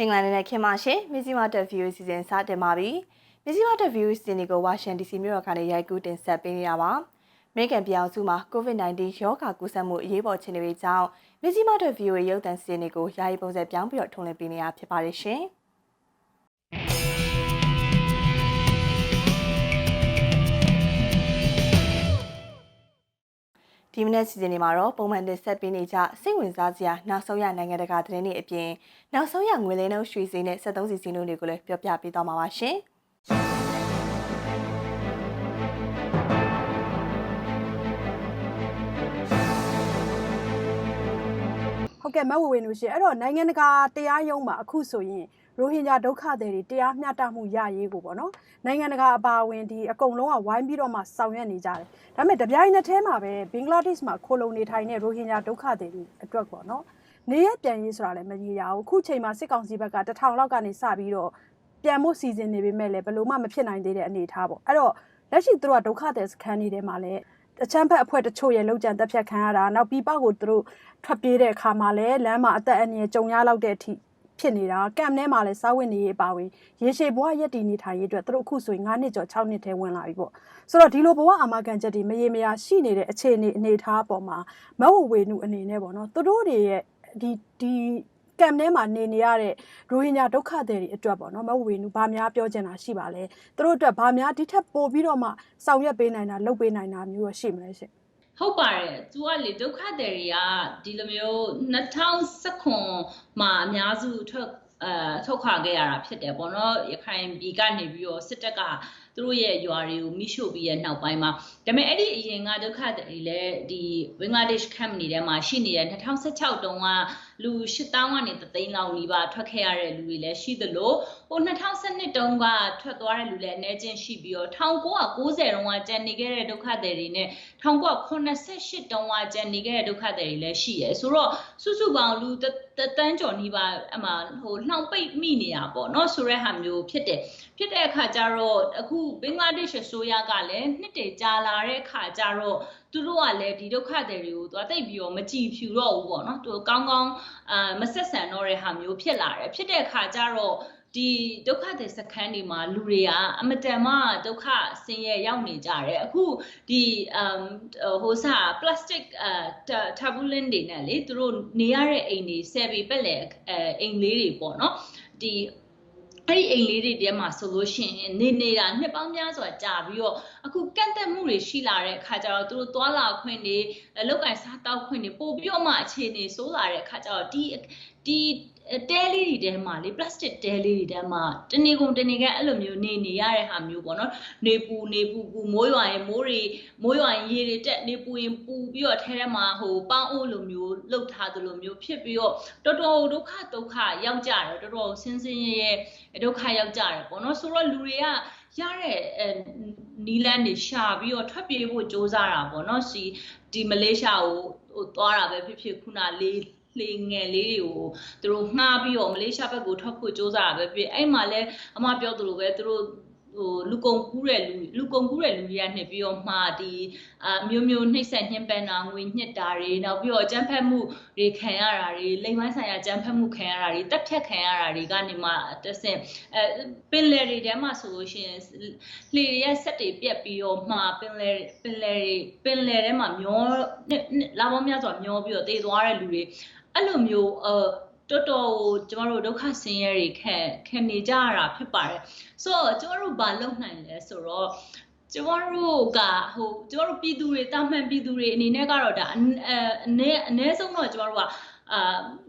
မင်္ဂလာနေ့နဲ့ခင်ပါရှင်မြစီမာတက်ဗီယိုစီစဉ်စတင်ပါပြီမြစီမာတက်ဗီယိုစီစဉ်ကိုဝါရှင် DC မြို့တော်ကနေရိုက်ကူးတင်ဆက်ပေးနေတာပါအမေရိကန်ပြည်အောင်စုမှာ COVID-19 ရောဂါကူးစက်မှုအရေးပေါ်အခြေအနေတွေကြောင့်မြစီမာတက်ဗီယိုရုပ်သံစီစဉ်ကိုယာယီပုံစံပြောင်းပြီးတော့ထုတ်လွှင့်ပေးနေတာဖြစ်ပါတယ်ရှင် ဒီမနေ့စီစဉ်နေမှာတော့ပုံမှန်တင်ဆက်ပေးနေကြစိတ်ဝင်စားစရာနောက်ဆုံးရနိုင်ငံတကာသတင်းတွေအပြင်နောက်ဆုံးရငွေလဲနှုန်းရွှေစည်းနဲ့73စီစဉ်တို့တွေကိုလည်းပြောပြပေးသွားမှာပါရှင်။ဟုတ်ကဲ့မဝေဝေလို့ရှိရင်အဲ့တော့နိုင်ငံတကာတရားရုံးမှာအခုဆိုရင် ရိုဟင်ဂျာဒုက္ခသည်တွေတရားမျှတမှုရရေးကိုပေါ့နော်နိုင်ငံတကာအပါအဝင်ဒီအကုန်လုံးကဝိုင်းပြီးတော့မှဆောင်ရွက်နေကြတယ်ဒါပေမဲ့တပြိုင်နက်တည်းမှာပဲဘင်္ဂလားဒေ့ရှ်မှာခိုလုံနေထိုင်တဲ့ရိုဟင်ဂျာဒုက္ခသည်တွေအတွက်ပေါ့နော်နေရပြန်ရေးဆိုတာလည်းမကြီးရဘူးခုချိန်မှာစစ်ကောင်စီဘက်ကတထောင်လောက်ကနေစပြီးတော့ပြန်ဖို့စီစဉ်နေပေမဲ့လည်းဘယ်လို့မှမဖြစ်နိုင်သေးတဲ့အနေအထားပေါ့အဲ့တော့လက်ရှိသူတို့ကဒုက္ခသည်စခန်းတွေထဲမှာလည်းအချမ်းဖက်အဖွဲ့တချို့ရဲ့လောက်ကျန်တက်ဖြတ်ခံရတာနောက်ပြီးပောက်ကိုသူတို့ထွက်ပြေးတဲ့အခါမှာလည်းလမ်းမှာအသက်အန္တရာယ်ကြုံရလောက်တဲ့အထိ ဖြစ်နေတာကမ်ထဲမှာလည်းစားဝတ်နေရေးအပါဝင်ရေရှည်ဘဝရက်တည်နေထိုင်ရေးအတွက်သူတို့အခုဆိုရင်9နှစ်ကျော်6နှစ်ထဲဝင်လာပြီပေါ့ဆိုတော့ဒီလိုဘဝအာမခံချက်တွေမရေမရာရှိနေတဲ့အခြေအနေအနေအထားအပေါ်မှာမဟုတ်ဝေနုအနေနဲ့ပေါ့နော်သူတို့တွေရဲ့ဒီဒီကမ်ထဲမှာနေနေရတဲ့ရိုဟင်ဂျာဒုက္ခသည်တွေအတွက်ပေါ့နော်မဟုတ်ဝေနုဘာများပြောချင်တာရှိပါလဲသူတို့အတွက်ဘာများဒီထက်ပိုပြီးတော့မှဆောင်ရွက်ပေးနိုင်တာလုပ်ပေးနိုင်တာမျိုးရရှိမလဲရှင် ဟုတ်ပါတယ်သူကလေဒုက္ခသည်တွေကဒီလိုမျိုး2019မှာအများစုထွက်အဲထုတ်ခါခဲ့ရတာဖြစ်တယ်ပေါ့နော်ရခိုင်ပြည်ကနေပြီးတော့စစ်တပ်ကသူတို့ရဲ့ရွာတွေကိုမိရှို့ပြီးရဲ့နောက်ပိုင်းမှာဒါပေမဲ့အဲ့ဒီအရင်ကဒုက္ခသည်တွေလည်းဒီဘင်္ဂလားဒေ့ရှ် camp နေထဲမှာရှိနေတဲ့2016တုန်းက လူ8000ကနေ3သိန်းလောက်နီးပါးထွက်ခဲ့ရတဲ့လူတွေလည်းရှိသလိုဟို2012တုန်းကထွက်သွားတဲ့လူလည်းအနည်းချင်းရှိပြီးတော့1990တုန်းကကြံနေခဲ့တဲ့ဒုက္ခသည်တွေနဲ့1988တုန်းကကြံနေခဲ့တဲ့ဒုက္ခသည်တွေလည်းရှိရယ်ဆိုတော့စုစုပေါင်းလူတတန်းကျော်နီးပါးအမှဟိုနှောင်ပိတ်မိနေတာပေါ့เนาะဆိုတဲ့ဟာမျိုးဖြစ်တယ်ဖြစ်တဲ့အခါကျတော့အခုဘင်္ဂလားဒေ့ရှ်အစိုးရကလည်းနှစ်တည်ကြာလာတဲ့အခါကျတော့ သူတို့ကလည်းဒီဒုက္ခသည်တွေကိုသွားတိတ်ပြီးတော့မကြည်ဖြူတော့ဘူးပေါ့နော်သူကောင်းကောင်းအာမဆက်ဆံတော့တဲ့ဟာမျိုးဖြစ်လာတယ်ဖြစ်တဲ့အခါကျတော့ဒီဒုက္ခသည်စခန်းတွေမှာလူတွေကအမတန်မှဒုက္ခဆင်းရဲရောက်နေကြတယ်အခုဒီအမ်ဟိုစား plastic အဲ tabulin တွေနဲ့လေသူတို့နေရတဲ့အိမ်တွေဆယ်ပေပက်လေအဲအိမ်လေးတွေပေါ့နော်ဒီ အဲ့ဒီအိမ်လေးတွေထဲမှာဆိုလို့ရှိရင်နေနေတာနှစ်ပေါင်းများစွာကြာပြီးတော့အခုကန့်သက်မှုတွေရှိလာတဲ့အခါကျတော့သူတို့သွာလာခွင့်တွေလောက်ကင်စားတောက်ခွင့်တွေပို့ပြီးတော့မှအခြေအနေဆိုးလာတဲ့အခါကျတော့ဒီဒီ တဲလေးတွေထဲမှာလေ plastic တဲလေးတွေထဲမှာတနေကုန်တနေကန်အဲ့လိုမျိုးနေနေရတဲ့ဟာမျိုးပေါ့နော်နေပူနေပူပူမိုးရွာရင်မိုးတွေမိုးရွာရင်ရေတွေတက်နေပူရင်ပူပြီးတော့ထဲထဲမှာဟိုပေါင်းအိုးလိုမျိုးလှုပ်ထားသလိုမျိုးဖြစ်ပြီးတော့တော်တော်ဒုက္ခဒုက္ခရောက်ကြတယ်တော်တော်ဆင်းဆင်းရဲရဲဒုက္ခရောက်ကြတယ်ပေါ့နော်ဆိုတော့လူတွေကရတဲ့အဲနီလန်းတွေရှာပြီးတော့ထွက်ပြေးဖို့စ조사တာပေါ့နော်စီဒီမလေးရှားကိုဟိုသွားတာပဲဖြစ်ဖြစ်ခုနလေး လေငယ်လေးတွေကိုသူတို့ငှားပြီးတော့မလေးရှားဘက်ကိုထွက်ဖို့စ조사တာပဲဖြစ်အဲ့မှာလဲအမပြောသလိုပဲသူတို့ဟိုလူကုန်ကူးတဲ့လူလူကုန်ကူးတဲ့လူတွေကနှစ်ပြီးတော့မှဒီအမျိုးမျိုးနှိမ့်ဆက်ညှဉ်းပန်းတာငွေညှစ်တာတွေနောက်ပြီးတော့အကြမ်းဖက်မှုတွေခံရတာတွေလိမ်ပိုင်းဆိုင်ရာအကြမ်းဖက်မှုခံရတာတွေတက်ဖြတ်ခံရတာတွေကနေမှတဆင့်အဲပင်လယ်တွေထဲမှာဆိုလို့ရှိရင်လှေရဲ့ဆက်တွေပြက်ပြီးတော့မှပင်လယ်ပင်လယ်တွေပင်လယ်ထဲမှာမျောလာပေါင်းများစွာမျောပြီးတော့တည်သွားတဲ့လူတွေ အဲ့လိုမျိုးအတော်တော်ကိုကျမတို့ဒုက္ခဆင်းရဲတွေခံခံနေကြရတာဖြစ်ပါတယ်ဆိုတော့ကျမတို့ဘာလုပ်နိုင်လဲဆိုတော့ကျမတို့ကဟိုကျမတို့ပြည်သူတွေတာမှန်ပြည်သူတွေအနေနဲ့ကတော့ဒါအနည်းအနည်းဆုံးတော့ကျမတို့က အာ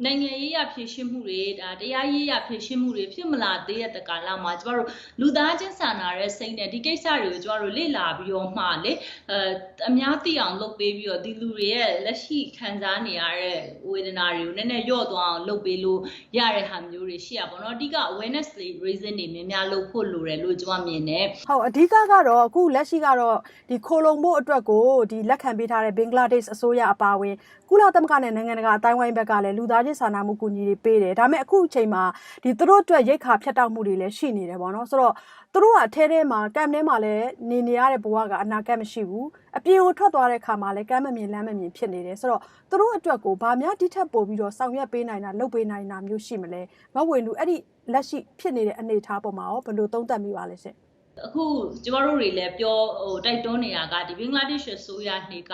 နိုင်ငံရေးရဖြည့်ရှင်းမှုတွေဒါတရားရေးရဖြည့်ရှင်းမှုတွေဖြစ်မလာသေးတဲ့ကာလမှာကျမတို့လူသားချင်းစာနာတဲ့စိတ်နဲ့ဒီကိစ္စတွေကိုကျမတို့လေ့လာပြီးတော့မှလေအဲအများသိအောင်လုပ်ပေးပြီးတော့ဒီလူတွေရဲ့လက်ရှိခံစားနေရတဲ့ဝေဒနာတွေကိုနည်းနည်းညော့သွားအောင်လုပ်ပေးလို့ရတဲ့ဟာမျိုးတွေရှိရပါတော့အဓိက awareness raising တွေများများလုပ်ဖို့လိုတယ်လို့ကျမမြင်တယ်ဟုတ်အဓိကကတော့အခုလက်ရှိကတော့ဒီခိုလုံဖို့အတွက်ကိုဒီလက်ခံပေးထားတဲ့ဘင်္ဂလားဒေ့ရှ်အစိုးရအပါအဝင်ကုလသမဂ္ဂနဲ့နိုင်ငံတကာအတိုင်းဝိုင်းဘက်ကကလည်းလူသားချင်းစာနာမှုကူညီတွေပေးတယ်ဒါပေမဲ့အခုအချိန်မှာဒီသူတို့အတွက်ရိတ်ခါဖြတ်တောက်မှုတွေလည်းရှိနေတယ်ပေါ့နော်ဆိုတော့သူတို့ကအထဲထဲမှာကမ်ထဲမှာလည်းနေနေရတဲ့ဘဝကအနာကတ်မရှိဘူးအပြင်ကိုထွက်သွားတဲ့ခါမှာလည်းကမ်းမမြင်လမ်းမမြင်ဖြစ်နေတယ်ဆိုတော့သူတို့အတွက်ကိုဗာများတိထက်ပို့ပြီးတော့ဆောင်ရွက်ပေးနိုင်တာလုပ်ပေးနိုင်တာမျိုးရှိမလဲမဝေလူအဲ့ဒီလက်ရှိဖြစ်နေတဲ့အနေအထားပေါ်မှာရောဘယ်လိုသုံးသပ်မိပါလဲရှင်အခုကျမတို့တွေလည်းပြောဟိုတိုက်တွန်းနေတာကဒီဘင်္ဂလားဒေ့ရှ်ဆိုရနေက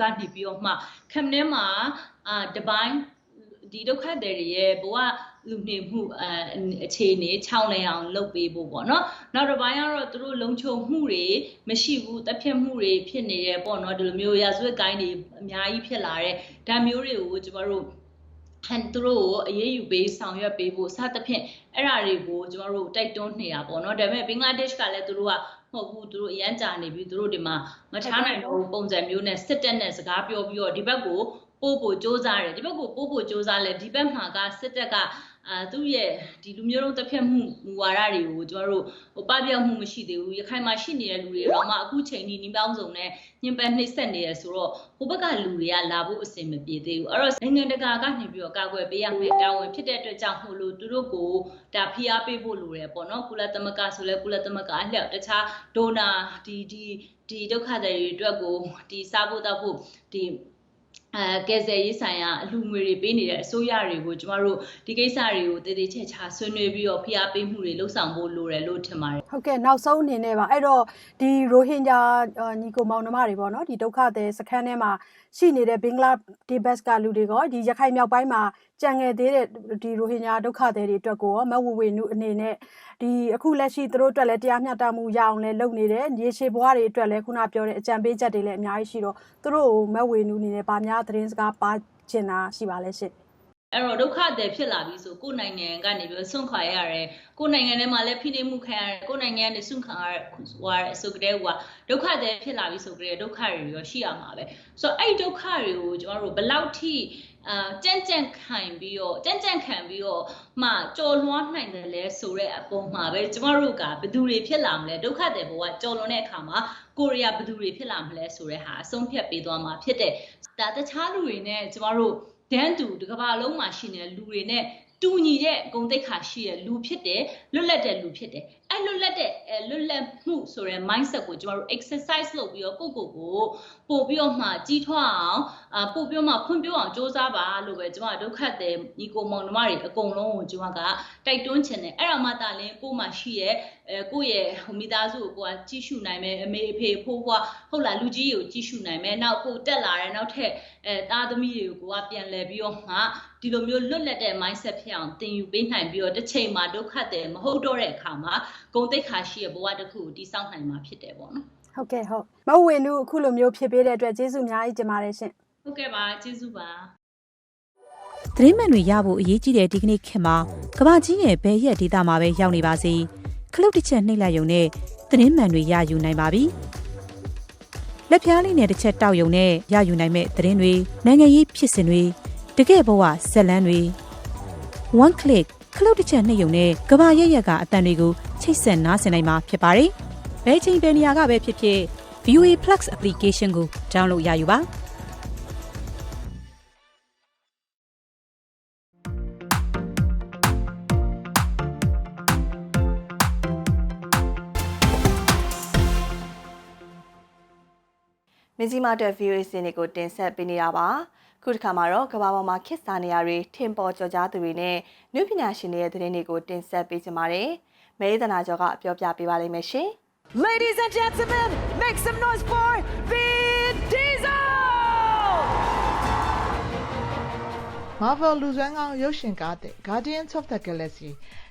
ကနေပြီးတော့မှခမ်နဲမှာအာတပိုင်း ဒီဒုက္ခသည်တွေရဲ့ဘဝလူနေမှုအအခြေအနေချောင်းလည်အောင်လုပ်ပေးဖို့ပေါ့နော်နောက်တစ်ပိုင်းကတော့သူတို့လုံခြုံမှုတွေမရှိဘူးတပ်ဖြတ်မှုတွေဖြစ်နေတယ်ပေါ့နော်ဒီလိုမျိုးရာဇဝတ်ကိုင်းတွေအများကြီးဖြစ်လာတဲ့ဓာတ်မျိုးတွေကိုကျမတို့ဟန်သူတို့ကိုအရေးယူပေးဆောင်ရွက်ပေးဖို့စသဖြင့်အဲ့ဓာတွေကိုကျမတို့တိုက်တွန်းနေတာပေါ့နော်ဒါပေမဲ့ဘင်္ဂလားဒေ့ရှ်ကလည်းသူတို့ကမဟုတ်ဘူးသူတို့အရန်ကြာနေပြီသူတို့ဒီမှာမထားနိုင်တော့ဘူးပုံစံမျိုးနဲ့စစ်တပ်နဲ့စကားပြောပြီးတော့ဒီဘက်ကို ပို့ဖို့စ조사တယ်ဒီဘက်ကိုပို့ဖို့စ조사လဲဒီဘက်မှာကစစ်တပ်ကအာသူ့ရဲ့ဒီလူမျိုးလုံးတစ်ဖက်မှုမူဝါဒတွေကိုကျမတို့ဟိုပပြတ်မှုမရှိသေးဘူးရခိုင်မှာရှိနေတဲ့လူတွေတော့မှအခုချိန်ဒီနီးပေါင်းစုံနဲ့ညင်ပန်းနှိမ့်ဆက်နေရဆိုတော့ဟိုဘက်ကလူတွေကလာဖို့အဆင်မပြေသေးဘူးအဲ့တော့နိုင်ငံတကာကနေပြီးတော့ကာကွယ်ပေးရမယ်တာဝန်ဖြစ်တဲ့အတွက်ကြောင့်မို့လို့သူတို့ကိုဒါဖိအားပေးဖို့လိုတယ်ပေါ့နော်ကုလသမဂ္ဂဆိုလဲကုလသမဂ္ဂအလျောက်တခြားဒိုနာဒီဒီဒီဒုက္ခတွေအတွက်ကိုဒီစားဖို့တောက်ဖို့ဒီ အဲကယ်ဆယ်ရေးဆိုင်ရာအလှငွေတွေပေးနေတဲ့အစိုးရတွေကိုကျမတို့ဒီကိစ္စတွေကိုတည်တည်ချာချာဆွေးနွေးပြီးတော့ဖိအားပေးမှုတွေလှုပ်ဆောင်ဖို့လိုတယ်လို့ထင်ပါတယ်ဟုတ်ကဲ့နောက်ဆုံးအနေနဲ့ပါအဲ့တော့ဒီရိုဟင်ဂျာညီကိုမောင်နှမတွေပေါ့နော်ဒီဒုက္ခသည်စခန်းထဲမှာရှိနေတဲ့ဘင်္ဂလားဒေ့ဘတ်ကလူတွေကဒီရခိုင်မြောက်ပိုင်းမှာကြံငယ်သေးတဲ့ဒီရိုဟင်ဂျာဒုက္ခသည်တွေအတွက်ကိုရောမဝဝေနုအနေနဲ့ဒီအခုလက်ရှိသူတို့အတွက်လည်းတရားမျှတမှုရအောင်လည်းလုပ်နေတယ်ရေရှည်ဘဝတွေအတွက်လည်းခုနပြောတဲ့အကြံပေးချက်တွေလည်းအများကြီးရှိတော့သူတို့ကိုမဝေနုအနေနဲ့ဗာများသတင်းစကားပါချင်တာရှိပါလဲရှင့်အဲ့တော့ဒုက္ခသည်ဖြစ်လာပြီဆိုကိုယ်နိုင်ငံကနေပြီးဆွန့်ခွာရတယ်ကိုယ်နိုင်ငံထဲမှာလည်းဖိနှိပ်မှုခံရတယ်ကိုယ်နိုင်ငံကနေဆွန့်ခွာရဟွာဆိုကြတဲ့ဟွာဒုက္ခသည်ဖြစ်လာပြီဆိုကြတဲ့ဒုက္ခတွေရောရှိရမှာပဲဆိုတော့အဲ့ဒီဒုက္ခတွေကိုကျမတို့ဘယ်လောက်ထိ အာကြံ့ကြံ့ခံပြီးတော့ကြံ့ကြံ့ခံပြီးတော့မှကြော်လွှားနိုင်တယ်လဲဆိုတဲ့အပေါ်မှာပဲကျမတို့ကဘယ်သူတွေဖြစ်လာမလဲဒုက္ခသည်ဘဝကြော်လွန်တဲ့အခါမှာကိုရီးယားဘယ်သူတွေဖြစ်လာမလဲဆိုတဲ့ဟာအဆုံးဖြတ်ပေးသွားမှာဖြစ်တဲ့ဒါတခြားလူတွေနဲ့ကျမတို့ဒန်းတူတစ်ကမ္ဘာလုံးမှာရှိနေတဲ့လူတွေနဲ့တူညီတဲ့ဂုဏ်သိက္ခာရှိတဲ့လူဖြစ်တယ်လွတ်လပ်တဲ့လူဖြစ်တယ် အဲ့လွတ်လပ်တဲ့အဲလွတ်လပ်မှုဆိုတဲ့ mindset ကိုကျမတို့ exercise လုပ်ပြီးတော့ကိုယ့်ကိုယ်ကိုပို့ပြီးတော့မှကြီးထွားအောင်အာပို့ပြီးတော့မှဖွံ့ဖြိုးအောင်စ조사ပါလို့ပဲကျမဒုက္ခတဲ့ညီကိုမောင်နှမတွေအကုန်လုံးကိုကျမကတိုက်တွန်းချင်တယ်အဲ့ဒါမှသာလင်းကို့မှာရှိရဲ့အဲကိုယ့်ရဲ့ဟိုမိသားစုကိုကိုကကြီးစုနိုင်မယ်အမေအဖေဖိုးဖွားဟုတ်လားလူကြီးကိုကြီးစုနိုင်မယ်နောက်ကိုတက်လာတဲ့နောက်ထပ်အဲသားသမီးတွေကိုကိုကပြန်လဲပြီးတော့မှဒီလိုမျိုးလွတ်လပ်တဲ့ mindset ဖြစ်အောင်သင်ယူပေးနိုင်ပြီးတော့တစ်ချိန်မှာဒုက္ခတဲ့မဟုတ်တော့တဲ့အခါမှာ ဂုံတိတ်ခါရှိရဲ့ဘဝတစ်ခုကိုတိစောက်နိုင်မှာဖြစ်တယ်ပေါ့နော်ဟုတ်ကဲ့ဟုတ်မဝေနုအခုလိုမျိုးဖြစ်ပေးတဲ့အတွက်ကျေးဇူးအများကြီးတင်ပါတယ်ရှင်ဟုတ်ကဲ့ပါကျေးဇူးပါသတင်းမှန်တွေရဖို့အရေးကြီးတဲ့ဒီကနေ့ခေတ်မှာကမ္ဘာကြီးရဲ့ဘယ်ရက်ဒေသမှာပဲရောက်နေပါစေခလုတ်တစ်ချက်နှိပ်လိုက်ရုံနဲ့သတင်းမှန်တွေရယူနိုင်ပါပြီလက်ပြားလေးနဲ့တစ်ချက်တောက်ရုံနဲ့ရယူနိုင်မဲ့သတင်းတွေနိုင်ငံရေးဖြစ်စဉ်တွေတကယ့်ဘဝဇက်လန်းတွေ one click ခလုတ်တစ်ချက်နှိပ်ရုံနဲ့ကမ္ဘာရက်ရက်ကအတန်တွေကို ချိတ်ဆက်နားဆင်နိုင်မှာဖြစ်ပါတယ်ဘယ်ချိန်ဘယ်နေရာကပဲဖြစ်ဖြစ် VOA Plus application ကို download ရယူပါမင်းကြီးမတဲ့ VOA စင်တွေကိုတင်ဆက်ပေးနေတာပါခုတစ်ခါမှာတော့ကမ္ဘာပေါ်မှာခေတ်စားနေရတွေထင်ပေါ်ကျော်ကြားသူတွေနဲ့နုပညာရှင်တွေရဲ့သတင်းတွေကိုတင်ဆက်ပေးကြပါမယ် မဲဒနာကျော်ကပြောပြပေးပါလိမ့်မယ်ရှင် Ladies and gentlemen, make some noise for Vin Diesel! Marvel လူစွမ်းကောင်းရုပ်ရှင်ကားတဲ့ Guardians of the Galaxy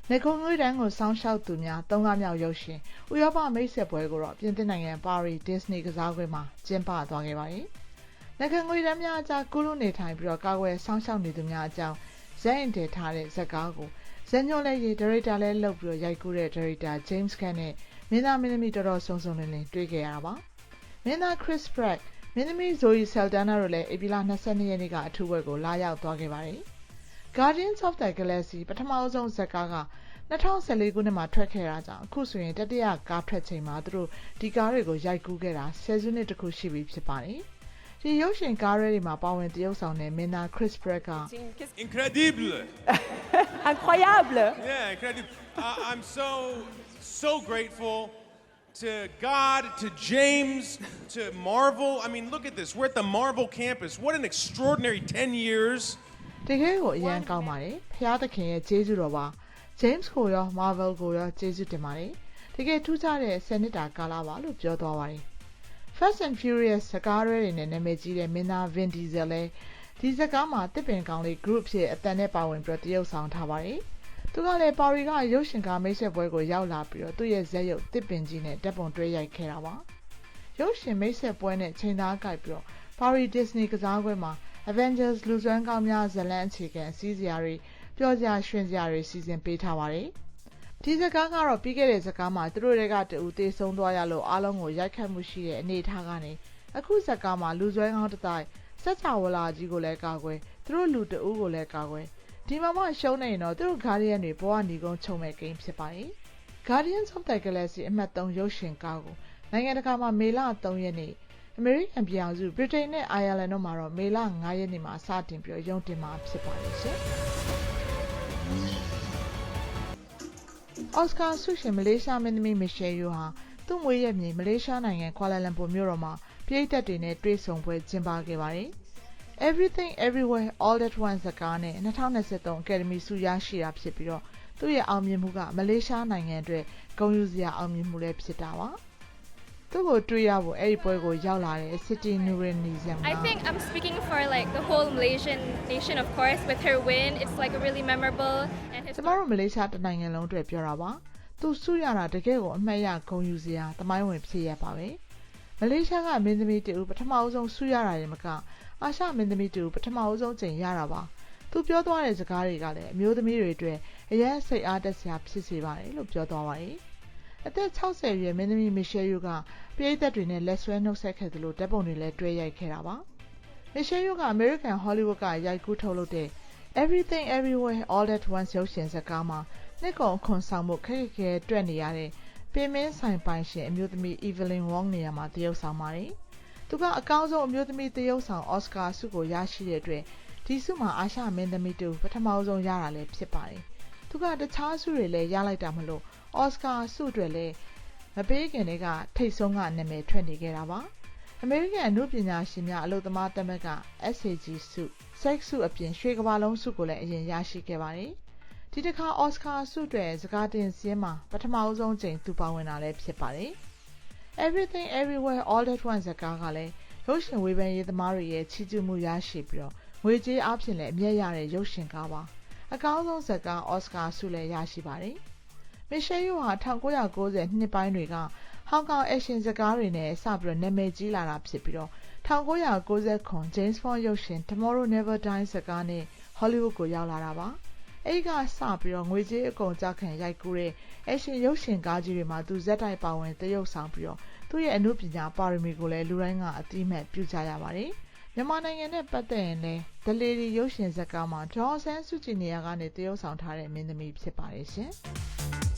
နေကုံငွေတန်းကိုစောင်းရှောက်သူများသုံးကားမြောက်ရုပ်ရှင်ဥရောပမိတ်ဆက်ပွဲကိုတော့ပြင်သစ်နိုင်ငံပါရီ Disney ကစားကွင်းမှာကျင်းပသွားခဲ့ပါတယ်။နေကုံငွေတန်းများအကြားကုလူနေထိုင်ပြီးတော့ကာကွယ်စောင်းရှောက်နေသူများအကြောင်းဇက်ရင်တည်ထားတဲ့ဇက်ကားကို ဇက်ညွန့်လည်းရေးဒါရိုက်တာလည်းလုပ်ပြီးတော့ရိုက်ကူးတဲ့ဒါရိုက်တာ James Gunn နဲ့မင်းသားမင်းသမီးတော်တော်ဆုံဆုံလင်းလင်းတွေ့ခဲ့ရတာပါ။မင်းသား Chris Pratt မင်းသမီး Zoe Saldana တို့လည်းဧပြီလ22ရက်နေ့ကအထူးပွဲကိုလာရောက်သွားခဲ့ပါတယ်။ Guardians of the Galaxy ပထမအဆုံးဇက်ကားက2014ခုနှစ်မှာထွက်ခဲ့တာကြောင့်အခုဆိုရင်တတိယကားထွက်ချိန်မှာသူတို့ဒီကားတွေကိုရိုက်ကူးခဲ့တာ10စုနှစ်တခုရှိပြီဖြစ်ပါတယ်။ဒီရုပ်ရှင်ကားရဲတွေမှာပါဝင်တရုပ်ဆောင်တဲ့မင်းသား Chris Pratt က Incredible. Incroyable. Yeah, incredible. Uh, I'm so, so grateful to God, to James, to Marvel. I mean, look at this. We're at the Marvel campus. What an extraordinary 10 years. တကယ်ကိုအရန်ကောင်းပါတယ်ဖျားသခင်ရဲ့ကျေးဇူးတော်ပါ James ကိုရော Marvel ကိုရောကျေးဇူးတင်ပါတယ်တကယ်ထူးခြားတဲ့10နှစ်တာကာလပါလို့ပြောသွားပါတယ် Fast and Furious စကားရဲတွေနဲ့နာမည်ကြီးတဲ့မင်းသား Vin Diesel လည်း ဒီစကားမှာတစ်ပင်ကောင်းလေး group ဖြစ်အတန်နဲ့ပါဝင်ပြီးတော့တရုပ်ဆောင်ထားပါတယ်သူကလည်းပါရီကရုပ်ရှင်ကားမိတ်ဆက်ပွဲကိုရောက်လာပြီးတော့သူ့ရဲ့ဇက်ရုပ်တစ်ပင်ကြီးနဲ့တပ်ပုံတွဲရိုက်ခဲ့တာပါရုပ်ရှင်မိတ်ဆက်ပွဲနဲ့ချိန်သားကိုက်ပြီးတော့ပါရီ Disney ကစားကွင်းမှာ Avengers လူစွမ်းကောင်းများဇလန်းအခြေခံစီးစရာတွေပျော်စရာရွှင်စရာတွေစီစဉ်ပေးထားပါတယ်။ဒီစကားကတော့ပြီးခဲ့တဲ့စကားမှာသူတို့တွေကတူတေဆုံးသွားရလို့အားလုံးကိုရိုက်ခတ်မှုရှိတဲ့အနေအထားကနေအခုစကားမှာလူစွဲကောင်းတစ်တိုင်း စက်ချဝလာကြီးကိုလည်းကာကွယ်သူတို့လူတအူးကိုလည်းကာကွယ်ဒီမှာမှရှုံးနေရင်တော့သူတို့ Guardian တွေဘဝညီကုန်းချုံမဲ့ဂိမ်းဖြစ်ပါတယ်။ Guardians of the Galaxy အမှတ်3ရုပ်ရှင်ကားကိုနိုင်ငံတကာမှာမေလ3ရက်နေ့အမေရိကန်ပြည်အောင်စုဗြိတိန်နဲ့အိုင်ယာလန်တို့မှာတော့မေလ9ရက်နေ့မှာစတင်ပြီးရုံတင်မှာဖြစ်ပါတယ်ရှင်။အော်စကာဆုရှင်မလေးရှားမင်းသမီးမီရှယ်ယိုဟာ သူ့မွေးရမြေမလေးရှားနိုင်ငံကွာလာလမ်ပူမြို့တော်မှာပြည်သက်တွေနဲ့တွေ့ဆုံပွဲကျင်းပခဲ့ပါတယ်။ Everything Everywhere All at Once စကားနဲ့2023 Academy ဆုရရှိတာဖြစ်ပြီးတော့သူ့ရဲ့အောင်မြင်မှုကမလေးရှားနိုင်ငံအတွက်ဂုဏ်ယူစရာအောင်မြင်မှုလည်းဖြစ်တာပါ။သူ့ကိုတွေ့ရဖို့အဲ့ဒီပွဲကိုရောက်လာတဲ့ City Nuranizen I think I'm speaking for like the whole Malaysian nation, of course. With her win, it's like really memorable and ကျမတို့မလေးရှားတနိုင်ငံလုံးအတွက်ပြောတာပါ။ သူစုရတာတကယ်ကိုအမှတ်ရဂုဏ်ယူစရာတမိုင်းဝင်ဖြစ်ရပါပဲ။မလေးရှားကမင်းသမီးတူပထမအဆုံးစုရတာရင်မကအာရှမင်းသမီးတူပထမအဆုံးချိန်ရတာပါ။သူပြောသွားတဲ့စကားတွေကလည်းအမျိုးသမီးတွေအတွက်အရင်စိတ်အားတက်စရာဖြစ်စေပါတယ်လို့ပြောသွားပါတယ်။အသက်60ရွယ်မင်းသမီးမီရှယ်ယူကပြည်သက်တွေနဲ့လက်ဆွဲနှုတ်ဆက်ခဲ့သလိုဓာတ်ပုံတွေလည်းတွဲရိုက်ခဲ့တာပါ။မီရှယ်ယူကအမေရိကန်ဟောလိဝုဒ်ကရိုက်ကူးထုတ်လုပ်တဲ့ Everything Everywhere All at Once ရုပ်ရှင်ဇာတ်ကားမှာ နှစ်ကုံအခွန်ဆောင်မှုခက်ခဲခဲတွက်နေရတဲ့ပင်မင်းဆိုင်ပိုင်ရှင်အမျိုးသမီး Evelyn Wong နေရာမှာတရုပ်ဆောင်ပါတယ်။သူကအကောင်းဆုံးအမျိုးသမီးတရုပ်ဆောင်အော်စကာဆုကိုရရှိတဲ့အတွက်ဒီဆုမှာအာရှမင်းသမီးတူပထမဆုံးရတာလည်းဖြစ်ပါတယ်။သူကတခြားဆုတွေလည်းရလိုက်တာမလို့အော်စကာဆုတွေလည်းမပေးခင်တည်းကထိတ်ဆုံးကနာမည်ထွက်နေခဲ့တာပါ။အမေရိကန်အမှုပညာရှင်များအလုပ်သမားသမဂ္ဂ SAG ဆု SEC ဆုအပြင်ရွှေကမ္ဘာလုံးဆုကိုလည်းအရင်ရရှိခဲ့ပါတယ်။ ဒီတစ်ခါအော်စကာဆုတွေစကားတင်စင်းမှာပထမအဆုံးချိန်သူပါဝင်တာလည်းဖြစ်ပါတယ်။ Everything Everywhere All at Once စကားကလည်းရုပ်ရှင်ဝေဖန်ရေးသမားတွေရဲ့ချီးကျူးမှုရရှိပြီးတော့ငွေကြေးအပြင်လည်းအမြတ်ရတဲ့ရုပ်ရှင်ကားပါ။အကောင်းဆုံးဇာတ်ကားအော်စကာဆုလည်းရရှိပါတယ်။မီရှယ်ယိုဟာ1990နှစ်ပိုင်းတွေကဟောင်ကောင်အရှင်စကားတွေနဲ့စပြီးတော့နာမည်ကြီးလာတာဖြစ်ပြီးတော့1990 James Bond ရုပ်ရှင် Tomorrow Never Dies စကားနဲ့ Hollywood ကိုရောက်လာတာပါ။ အဲဒီကစပြီးတော့ငွေကြေးအကုန်ကြခံရိုက်ကူးတဲ့အရှင်ရုပ်ရှင်ကားကြီးတွေမှာသူဇက်တိုက်ပါဝင်သရုပ်ဆောင်ပြီးတော့သူ့ရဲ့အမှုပညာပါရမီကိုလည်းလူတိုင်းကအတိအမှတ်ပြုကြရပါတယ်။မြန်မာနိုင်ငံနဲ့ပတ်သက်ရင်လည်း The Lady ရုပ်ရှင်ဇာတ်ကားမှာဒေါ်အောင်ဆန်းစုကြည်နေရာကနေသရုပ်ဆောင်ထားတဲ့မင်းသမီးဖြစ်ပါတယ်ရှင်။